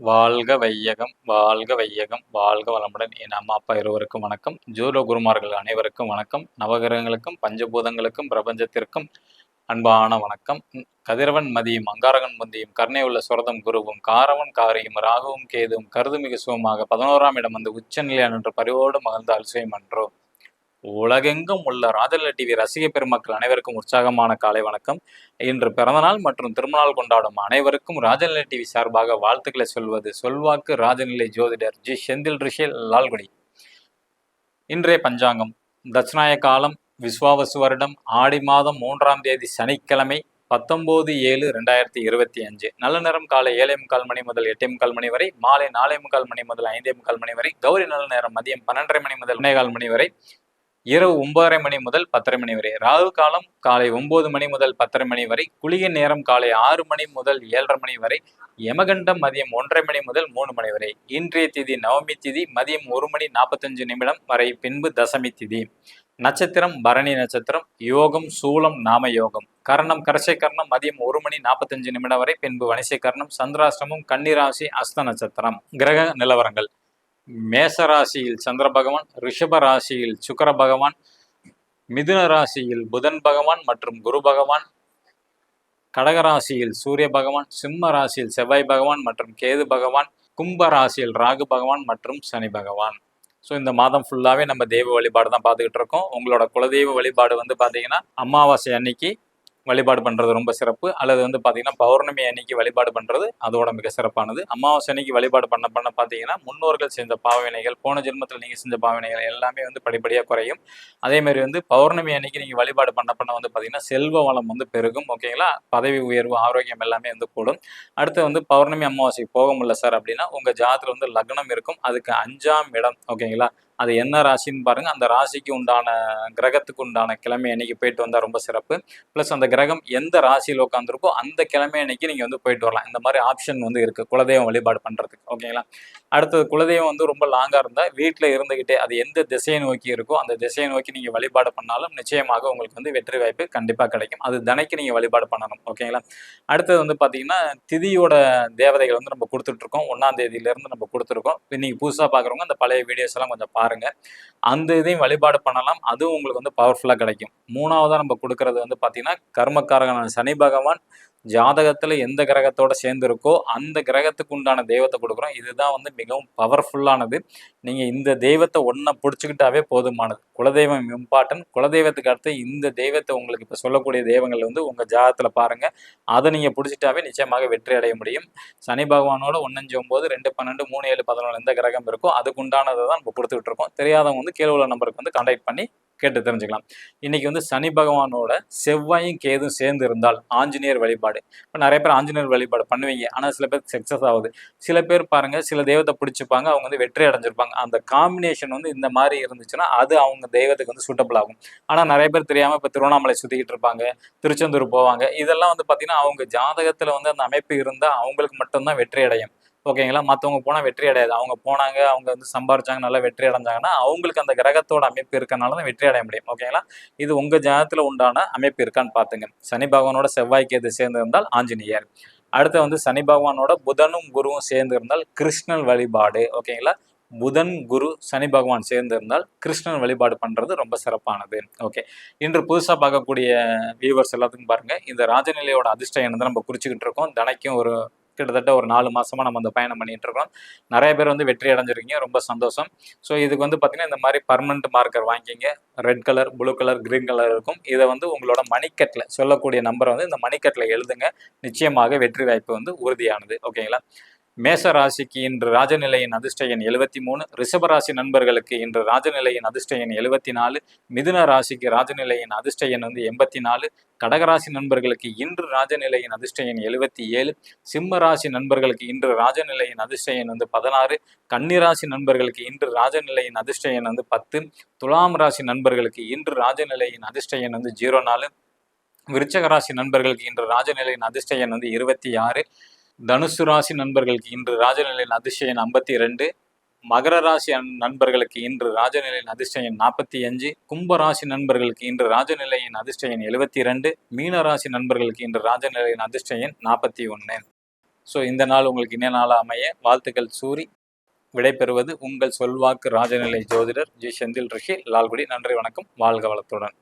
வாழ்க வையகம் வாழ்க வையகம் வாழ்க வளமுடன். என் அம்மா அப்பா இருவருக்கும் வணக்கம். ஜூரோ குருமார்கள் அனைவருக்கும் வணக்கம். நவகிரகங்களுக்கும் பஞ்சபூதங்களுக்கும் பிரபஞ்சத்திற்கும் அன்பான வணக்கம். கதிரவன் மதியும் அங்காரகன் மந்தியும் கருணை உள்ள சுரதம் குருவும் காரவன் காரியும் ராகுவும் கேதுவும் கருதுமிகு சுகமாக பதினோராம் இடம் வந்து உச்சநிலை என்று பரிவோடு மகிழ்ந்த அல்சுயம் அன்றோ உலகெங்கும் உள்ள ராஜல டிவி ரசிக பெருமக்கள் அனைவருக்கும் உற்சாகமான காலை வணக்கம். இன்று பிறந்தநாள் மற்றும் திருமணநாள் கொண்டாடும் அனைவருக்கும் ராஜநிலை டிவி சார்பாக வாழ்த்துக்களை சொல்வது சொல்வாக்கு ராஜநிலை ஜோதிடர் ஜி. செந்தில் ரிஷேல் லால்குடி. இன்றைய பஞ்சாங்கம். தட்சிணாய காலம் விஸ்வாவசு வருடம் ஆடி மாதம் மூன்றாம் தேதி சனிக்கிழமை பத்தொம்போது ஏழு ரெண்டாயிரத்தி இருபத்தி அஞ்சு. நல்ல நேரம் காலை ஏழே முக்கால் மணி முதல் எட்டே முக்கால் மணி வரை மாலை நாலே முக்கால் மணி முதல் ஐந்தே முக்கால் மணி வரை கௌரி நல்ல நேரம் மதியம் பன்னெண்டரை மணி முதல் முன்னேகால் மணி வரை இரவு ஒன்பதரை மணி முதல் பத்தரை மணி வரை. ராகு காலம் காலை ஒன்பது மணி முதல் பத்தரை மணி வரை. குளிகை நேரம் காலை ஆறு மணி முதல் ஏழரை மணி வரை. யமகண்டம் மதியம் ஒன்றரை மணி முதல் மூணு மணி வரை. இன்றைய திதி நவமி திதி மதியம் ஒரு மணி நாற்பத்தஞ்சு நிமிடம் வரை. பின்பு தசமி திதி. நட்சத்திரம் பரணி நட்சத்திரம் யோகம் சூலம் நாம யோகம். கரணம் கரசை கர்ணம் மதியம் ஒரு மணி நாற்பத்தஞ்சு நிமிடம் வரை. பின்பு வணிசை கர்ணம் சந்திராஷ்டமம் கன்னிராசி அஸ்த நட்சத்திரம். கிரக நிலவரங்கள். மேச ராசியில் சந்திர பகவான் ரிஷப ராசியில் சுக்கர பகவான் மிதுன ராசியில் புதன் பகவான் மற்றும் குரு பகவான் கடக ராசியில் சூரிய பகவான் சிம்ம ராசியில் செவ்வாய் பகவான் மற்றும் கேது பகவான் கும்ப ராசியில் ராகு பகவான் மற்றும் சனி பகவான். ஸோ இந்த மாதம் ஃபுல்லாகவே நம்ம தெய்வ வழிபாடு தான் பார்த்துக்கிட்டு இருக்கோம். உங்களோட குலதெய்வ வழிபாடு வந்து பார்த்தீங்கன்னா அமாவாசை அன்னைக்கு வழிபாடு பண்ணுறது ரொம்ப சிறப்பு. அல்லது வந்து பார்த்தீங்கன்னா பௌர்ணமி அன்னைக்கு வழிபாடு பண்ணுறது அதோட மிக சிறப்பானது. அமாவாசை அன்னைக்கு வழிபாடு பண்ண பண்ண பார்த்தீங்கன்னா முன்னோர்கள் செஞ்ச பாவனைகள் போன ஜென்மத்தில் நீங்கள் செஞ்ச பாவனைகள் எல்லாமே வந்து படிப்படியாக குறையும். அதேமாதிரி வந்து பௌர்ணமி அன்னைக்கு நீங்கள் வழிபாடு பண்ண பண்ண வந்து பார்த்தீங்கன்னா செல்வ வளம் வந்து பெருகும் ஓகேங்களா? பதவி உயர்வு ஆரோக்கியம் எல்லாமே வந்து கூடும். அடுத்து வந்து பௌர்ணமி அமாவாசைக்கு போக முடியல சார் அப்படின்னா உங்கள் ஜாதத்தில் வந்து லக்னம் இருக்கும். அதுக்கு அஞ்சாம் இடம் ஓகேங்களா? அது என்ன ராசின்னு பாருங்கள் அந்த ராசிக்கு உண்டான கிரகத்துக்கு உண்டான கிழமை அன்னைக்கு போயிட்டு வந்தால் ரொம்ப சிறப்பு. ப்ளஸ் அந்த கிரகம் எந்த ராசியில் உட்காந்துருக்கோ அந்த கிழமை அன்னைக்கு நீங்கள் வந்து போயிட்டு வரலாம். இந்த மாதிரி ஆப்ஷன் வந்து இருக்குது குலதெய்வம் வழிபாடு பண்ணுறதுக்கு ஓகேங்களா? அடுத்தது குலதெய்வம் வந்து ரொம்ப லாங்காக இருந்தால் வீட்டில் இருந்துக்கிட்டே அது எந்த திசையை நோக்கி இருக்கோ அந்த திசையை நோக்கி நீங்கள் வழிபாடு பண்ணாலும் நிச்சயமாக உங்களுக்கு வந்து வெற்றி வாய்ப்பு கண்டிப்பாக கிடைக்கும். அது தினைக்கு நீங்கள் வழிபாடு பண்ணணும். ஓகேங்களா? அடுத்தது வந்து பார்த்தீங்கன்னா திதியோட தேவதைகள் வந்து நம்ம கொடுத்துட்ருக்கோம் ஒன்றாம் தேதியிலேருந்து நம்ம கொடுத்துருக்கோம். இப்போ நீங்கள் புதுசாக பார்க்குறவங்க அந்த பழைய வீடியோஸ் எல்லாம் கொஞ்சம் பாருங்க. அந்த இதையும் வழிபாடு பண்ணலாம். அதுவும் உங்களுக்கு வந்து பவர்ஃபுல்லாக கிடைக்கும். மூணாவதாக நம்ம கொடுக்கறது வந்து பார்த்தீங்கன்னா கர்மக்காரகனான சனி பகவான் ஜாதகத்தில் எந்த கிரகத்தோட சேர்ந்து இருக்கோ அந்த கிரகத்துக்கு உண்டான தெய்வத்தை கொடுக்குறோம். இதுதான் வந்து மிகவும் பவர்ஃபுல்லானது நீங்கள் இந்த தெய்வத்தை ஒன்றை பிடிச்சிக்கிட்டாவே போதுமானது. குலதெய்வம் இம்பார்ட்டன்ட் குலதெய்வத்துக்கு அடுத்து இந்த தெய்வத்தை உங்களுக்கு இப்போ சொல்லக்கூடிய தெய்வங்கள் வந்து உங்கள் ஜாதகத்தில் பாருங்கள் அதை நீங்கள் பிடிச்சிட்டாவே நிச்சயமாக வெற்றி அடைய முடியும். சனி பகவானோட ஒன்னஞ்சு ஒம்பது ரெண்டு பன்னெண்டு மூணு ஏழு பதினொன்று எந்த கிரகம் இருக்கோ அதுக்கு உண்டானதை தான் நம்ம கொடுத்துக்கிட்டு இருக்கோம். தெரியாதவங்க வந்து கீழே உள்ள நம்பருக்கு வந்து கான்டாக்ட் பண்ணி கேட்டு தெரிஞ்சுக்கலாம். இன்னைக்கு வந்து சனி பகவானோட செவ்வாயும் கேதும் சேர்ந்து இருந்தால் ஆஞ்சநேயர் வழிபாடு. இப்போ நிறைய பேர் ஆஞ்சநேயர் வழிபாடு பண்ணுவீங்க. ஆனால் சில பேர் சக்ஸஸ் ஆகுது. சில பேர் பாருங்க சில தெய்வத்தை பிடிச்சிப்பாங்க அவங்க வந்து வெற்றி அடைஞ்சிருப்பாங்க. அந்த காம்பினேஷன் வந்து இந்த மாதிரி இருந்துச்சுன்னா அது அவங்க தெய்வத்துக்கு வந்து சூட்டபிள் ஆகும். ஆனால் நிறைய பேர் தெரியாமல் இப்போ திருவண்ணாமலை சுற்றிக்கிட்டு இருப்பாங்க திருச்செந்தூர் போவாங்க. இதெல்லாம் வந்து பார்த்தீங்கன்னா அவங்க ஜாதகத்தில் வந்து அந்த அமைப்பு இருந்தால் அவங்களுக்கு மட்டும்தான் வெற்றி அடையும். ஓகேங்களா? மற்றவங்க போனால் வெற்றி அடையாது. அவங்க போனாங்க அவங்க வந்து சம்பாரிச்சாங்க நல்லா வெற்றி அடைஞ்சாங்கன்னா அவங்களுக்கு அந்த கிரகத்தோட அமைப்பு இருக்கனால தான் வெற்றி அடைய முடியும். ஓகேங்களா? இது உங்கள் ஜாதகத்தில் உண்டான அமைப்பு இருக்கான்னு பார்த்துங்க சனி பகவானோட செவ்வாய்க்கு எது சேர்ந்து இருந்தால் ஆஞ்சநேயர். அடுத்து வந்து சனி பகவானோட புதனும் குருவும் சேர்ந்து இருந்தால் கிருஷ்ணன் வழிபாடு. ஓகேங்களா? புதன் குரு சனி பகவான் சேர்ந்து இருந்தால் கிருஷ்ணன் வழிபாடு பண்ணுறது ரொம்ப சிறப்பானது. ஓகே. இன்று புதுசாக பார்க்கக்கூடிய வியூவர்ஸ் எல்லாத்துக்கும் பாருங்கள் இந்த ராஜநிலையோட அதிர்ஷ்டம் என்னதான் நம்ம குறிச்சிக்கிட்டு இருக்கோம். தினைக்கும் ஒரு கிட்டத்தட்ட ஒரு நாலு மாசமா நம்ம அந்த பயணம் பண்ணிட்டு இருக்கோம். நிறைய பேர் வந்து வெற்றி அடைஞ்சிருக்கீங்க ரொம்ப சந்தோஷம். ஸோ இதுக்கு வந்து பார்த்தீங்கன்னா இந்த மாதிரி பர்மனண்ட் மார்க்கர் வாங்கிக்கிங்க. Red colour blue colour green colour இருக்கும். இதை வந்து உங்களோட மணிக்கட்டில் சொல்லக்கூடிய நம்பரை வந்து இந்த மணிக்கட்டில் எழுதுங்க. நிச்சயமாக வெற்றி வாய்ப்பு வந்து உறுதியானது. ஓகேங்களா மேச ராசிக்கு இன்று ராஜநிலையின் அதிர்ஷ்ட எண் எழுபத்தி மூணு ரிஷபராசி நண்பர்களுக்கு இன்று ராஜநிலையின் அதிர்ஷ்ட எண் எழுபத்தி நாலு மிதுன ராசிக்கு ராஜநிலையின் அதிர்ஷ்ட எண் வந்து எண்பத்தி நாலு கடகராசி நண்பர்களுக்கு இன்று ராஜநிலையின் அதிர்ஷ்ட எண் எழுபத்தி ஏழு சிம்ம ராசி நண்பர்களுக்கு இன்று ராஜநிலையின் அதிர்ஷ்ட எண் வந்து பதினாறு கன்னிராசி நண்பர்களுக்கு இன்று ராஜநிலையின் அதிர்ஷ்ட எண் வந்து பத்து துலாம் ராசி நண்பர்களுக்கு இன்று ராஜநிலையின் அதிர்ஷ்ட எண் வந்து ஜீரோ நாலு விருச்சக ராசி நண்பர்களுக்கு இன்று ராஜநிலையின் அதிர்ஷ்ட எண் வந்து இருபத்தி ஆறு தனுசு ராசி நண்பர்களுக்கு இன்று ராஜநிலையின் அதிசயம் ஐம்பத்தி ரெண்டு மகர ராசி நண்பர்களுக்கு இன்று ராஜநிலையின் அதிர்ஷ்டயன் நாற்பத்தி அஞ்சு கும்ப ராசி நண்பர்களுக்கு இன்று ராஜநிலையின் அதிர்ஷ்டயன் எழுபத்தி ரெண்டு மீன ராசி நண்பர்களுக்கு இன்று ராஜநிலையின் அதிர்ஷ்டயன் நாற்பத்தி ஒன்று ஸோ இந்த நாள் உங்களுக்கு இன்ன நாளாக அமைய வாழ்த்துக்கள் சூரி விடைபெறுவது உங்கள் சொல்வாக்கு ராஜநிலை ஜோதிடர் ஜி செந்தில் ரிஷி. லால்குடி நன்றி வணக்கம். வாழ்க வளத்துடன்.